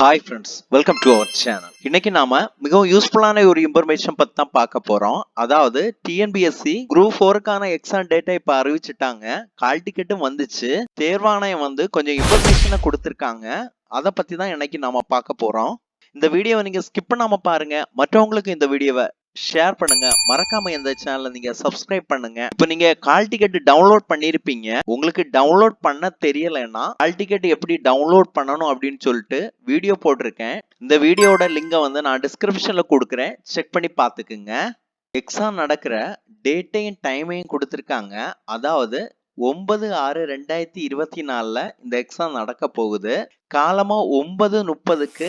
Hi friends welcome to our channel இன்னைக்கு நாம மிகவும் யூஸ்ஃபுல்லான ஒரு இன்ஃபர்மேஷன் பத்தி தான் பார்க்க போறோம். அதாவது டிஎன்பிஎஸ்சி குரூப் ஃபோருக்கான எக்ஸாம் டேட்டா இப்ப அறிவிச்சிட்டாங்க. கால் டிக்கெட்டும் வந்துச்சு. தேர்வாணையம் வந்து கொஞ்சம் இன்ஃபர்மேஷனை கொடுத்துருக்காங்க. அதை பத்தி தான் இன்னைக்கு நாம பார்க்க போறோம். இந்த வீடியோவை நீங்க ஸ்கிப் பண்ணாம பாருங்க. மற்றவங்களுக்கு இந்த வீடியோவை ஷேர் பண்ணுங்க. மறக்காம இந்த சேனலை நீங்க சப்ஸ்கிரைப் பண்ணுங்க. இப்போ நீங்க கால் டிக்கெட் டவுன்லோட் பண்ணிருப்பீங்க. உங்களுக்கு டவுன்லோட் பண்ண தெரியலைன்னா கால் டிக்கெட் எப்படி டவுன்லோட் பண்ணணும் அப்படின்னு சொல்லிட்டு வீடியோ போட்டிருக்கேன். இந்த வீடியோட லிங்கை வந்து நான் டிஸ்கிரிப்ஷன்ல கொடுக்குறேன். செக் பண்ணி பார்த்துக்குங்க. எக்ஸாம் நடக்கிற டேட்டையும் டைமையும் கொடுத்துருக்காங்க. அதாவது ஒன்பது ஆறு ரெண்டாயிரத்தி இருபத்தி நாலில் இந்த எக்ஸாம் நடக்க போகுது. காலமாக ஒன்பது முப்பதுக்கு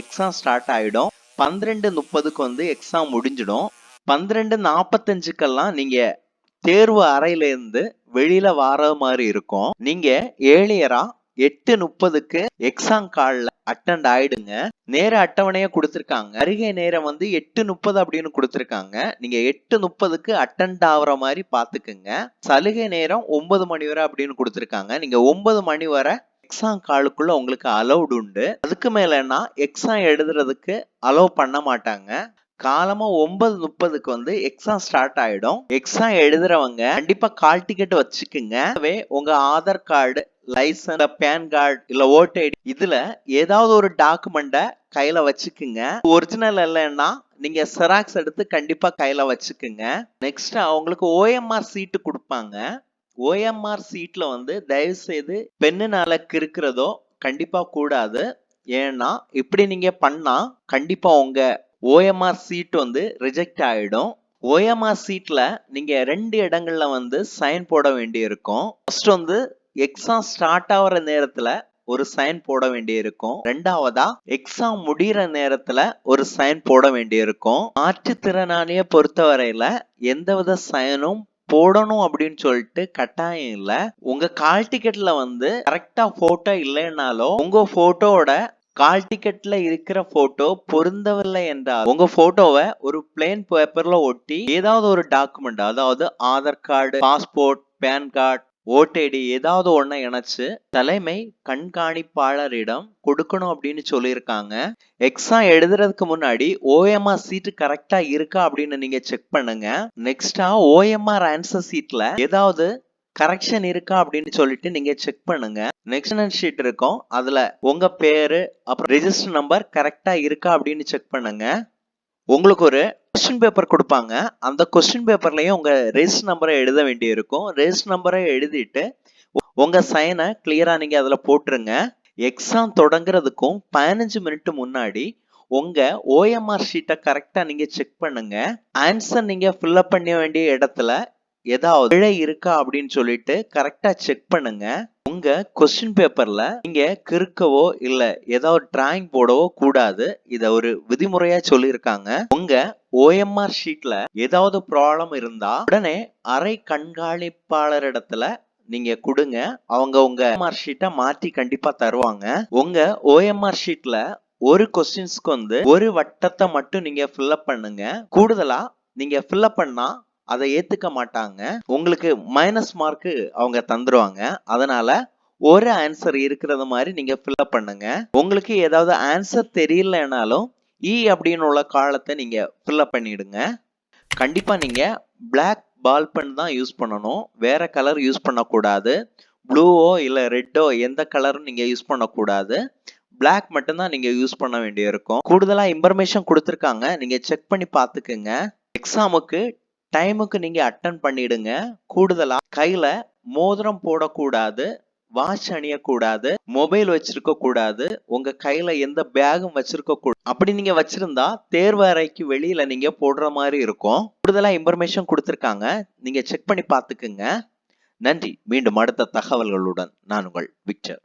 எக்ஸாம் ஸ்டார்ட் ஆகிடும் பன்னிரெண்டு முப்பதுக்கு வந்து எக்ஸாம் முடிஞ்சிடும். பன்னிரெண்டு நாற்பத்தஞ்சுக்கெல்லாம் நீங்கள் தேர்வு அறையிலேருந்து வெளியில் வர மாதிரி இருக்கும். நீங்கள் ஏழியராக எட்டு முப்பதுக்கு எக்ஸாம் காலில் அட்டெண்ட் ஆயிடுங்க. நேர அட்டவணையை கொடுத்துருக்காங்க. அருகே நேரம் வந்து எட்டு முப்பது அப்படின்னு கொடுத்துருக்காங்க. நீங்க எட்டு முப்பதுக்கு அட்டெண்ட் ஆகுற மாதிரி பாத்துக்குங்க சலுகை நேரம் ஒன்பது மணி வரை அப்படின்னு கொடுத்துருக்காங்க. நீங்க ஒன்பது மணி வரை எக்ஸாம் காலுக்குள்ள உங்களுக்கு அலௌடு உண்டு. அதுக்கு மேலன்னா எக்ஸாம் எழுதுறதுக்கு அலோவ் பண்ண மாட்டாங்க. காலமா ஒன்பது முப்பதுக்கு வந்து எக்ஸாம் ஸ்டார்ட் ஆயிடும். எக்ஸாம் எழுதுறவங்க கண்டிப்பா கால் டிக்கெட் வச்சுக்குங்க. உங்க Aadhaar card license pan card இல்ல ஓட்டு ஐடி இதுல ஏதாவது ஒரு டாக்குமெண்ட்டை கையில வச்சுக்குங்க. ஒரிஜினல் இல்லைன்னா நீங்க செராக்ஸ் எடுத்து கண்டிப்பா கையில வச்சுக்குங்க. நெக்ஸ்ட் அவங்களுக்கு ஓஎம்ஆர் சீட்டு கொடுப்பாங்க. ஓஎம்ஆர் சீட்ல வந்து தயவு செய்து பெண்ணுனால கிறுக்கிறதோ கண்டிப்பா கூடாது. ஏன்னா இப்படி நீங்க பண்ணா கண்டிப்பா உங்க ஓஎம்ஆர் சீட் வந்து ரிஜெக்ட் ஆயிடும். ஓஎம்ஆர் சீட்ல நீங்க ரெண்டு இடங்கள்ல வந்து சைன் போட வேண்டி இருக்கும் ஃபர்ஸ்ட் வந்து எக்ஸாம் ஸ்டார்ட் ஆகிற நேரத்துல ஒரு சைன் போட வேண்டியிருக்கும். ரெண்டாவதா எக்ஸாம் முடிகிற நேரத்துல ஒரு சைன் போட வேண்டி இருக்கும் மாற்றுத்திறனாளிய பொறுத்தவரையில எந்தவித சைனும் போடணும் அப்படின்னு சொல்லிட்டு கட்டாயம் இல்ல. உங்க கால் டிக்கெட்ல வந்து கரெக்டா போட்டோ இல்லைன்னாலும் உங்க போட்டோட கால் டிக்கெட்ல இருக்கிற போட்டோ பொருந்தவில்லை என்றால் உங்க போட்டோவை ஒரு பிளேன் பேப்பர்ல ஒட்டி ஏதாவது ஒரு டாக்குமெண்ட் அதாவது Aadhaar card passport pan card OTT ஏதாவது ஒன்றை இணைச்சு தலைமை கண்காணிப்பாளரிடம் கொடுக்கணும் அப்படின்னு சொல்லியிருக்காங்க. எக்ஸாம் எழுதுறதுக்கு முன்னாடி ஓஎம்ஆர் சீட்டு கரெக்டா இருக்கா அப்படின்னு நீங்க செக் பண்ணுங்க. நெக்ஸ்டா ஓஎம்ஆர் ஆன்சர் சீட்ல ஏதாவது கரெக்ஷன் இருக்கா அப்படின்னு சொல்லிட்டு நீங்க செக் பண்ணுங்க. நெக்ஸ்ட் ஷீட் இருக்கும். அதுல உங்க பேரு அப்புறம் ரெஜிஸ்டர் நம்பர் கரெக்டா இருக்கா அப்படின்னு செக் பண்ணுங்க. உங்களுக்கு ஒரு கொஸ்டின் பேப்பர் கொடுப்பாங்க. அந்த கொஸ்டின் பேப்பர்லையும் உங்கள் ரெஜிஸ்டர் நம்பரை எழுத வேண்டி இருக்கும் ரெஜிஸ்டர் நம்பரை எழுதிட்டு உங்கள் சைனை கிளியராக நீங்கள் அதில் போட்டுருங்க. எக்ஸாம் தொடங்குறதுக்கும் பதினஞ்சு மினிட் முன்னாடி உங்கள் ஓஎம்ஆர் ஷீட்டை கரெக்டாக நீங்கள் செக் பண்ணுங்கள் ஆன்சர் நீங்கள் ஃபில்லப் பண்ண வேண்டிய இடத்துல ஏதாவது பிழை இருக்கா அப்படின்னு சொல்லிட்டு கரெக்டாக செக் பண்ணுங்கள் உங்க கொஸ்டின் பேப்பர்ல நீங்க கிறுக்கவோ இல்ல ஏதாவது டிராயிங் போடவோ கூடாது. இத ஒரு விதிமுறையா சொல்லியிருக்காங்க. உங்க ஓஎம்ஆர் ஷீட்ல ஏதாவது ப்ராப்ளம் இருந்தா உடனே அரை கண்காணிப்பாளர் இடத்துல நீங்க கொடுங்க. அவங்க உங்க ஓஎம்ஆர் ஷீட்டை மாற்றி கண்டிப்பா தருவாங்க. உங்க ஓஎம்ஆர் ஷீட்ல ஒரு கொஸ்டின்ஸ்க்கு வந்து ஒரு வட்டத்தை மட்டும் நீங்க ஃபில்அப் பண்ணுங்க. கூடுதலா நீங்க ஃபில்அப் பண்ணா அதை ஏத்துக்க மாட்டாங்க. உங்களுக்கு மைனஸ் மார்க்கு அவங்க தந்துருவாங்க. அதனால ஒரு ஆன்சர் இருக்கிறது மாதிரி நீங்க ஃபில்அப் பண்ணுங்க. உங்களுக்கு ஏதாவது ஆன்சர் தெரியலனாலும் இ e அப்படின்னு உள்ள காலத்தை நீங்க ஃபில்அப் பண்ணிடுங்க. கண்டிப்பா நீங்க பிளாக் பால் பென் தான் யூஸ் பண்ணணும். வேற கலர் யூஸ் பண்ணக்கூடாது. ப்ளூவோ இல்லை ரெட்டோ எந்த கலரும் நீங்கள் யூஸ் பண்ணக்கூடாது. பிளாக் மட்டும்தான் நீங்கள் யூஸ் பண்ண வேண்டியிருக்கும். இருக்கும் இன்ஃபர்மேஷன் கொடுத்துருக்காங்க. நீங்கள் செக் பண்ணி பார்த்துக்குங்க. எக்ஸாமுக்கு டைமுக்கு நீங்க அட்டன் பண்ணிடுங்க. கூடுதலா கையில மோதிரம் போடக்கூடாது வாட்ச் அணியக்கூடாது மொபைல் வச்சிருக்க கூடாது உங்க கையில எந்த பேகும் வச்சிருக்க கூடாது அப்படி நீங்க வச்சிருந்தா தேர்வு அறைக்கு வெளியில நீங்க போடுற மாதிரி இருக்கும். கூடுதலா இன்ஃபர்மேஷன் கொடுத்துருக்காங்க. நீங்க செக் பண்ணி பார்த்துக்குங்க. நன்றி. மீண்டும் அடுத்த தகவல்களுடன் நான் உங்கள் விக்டர்.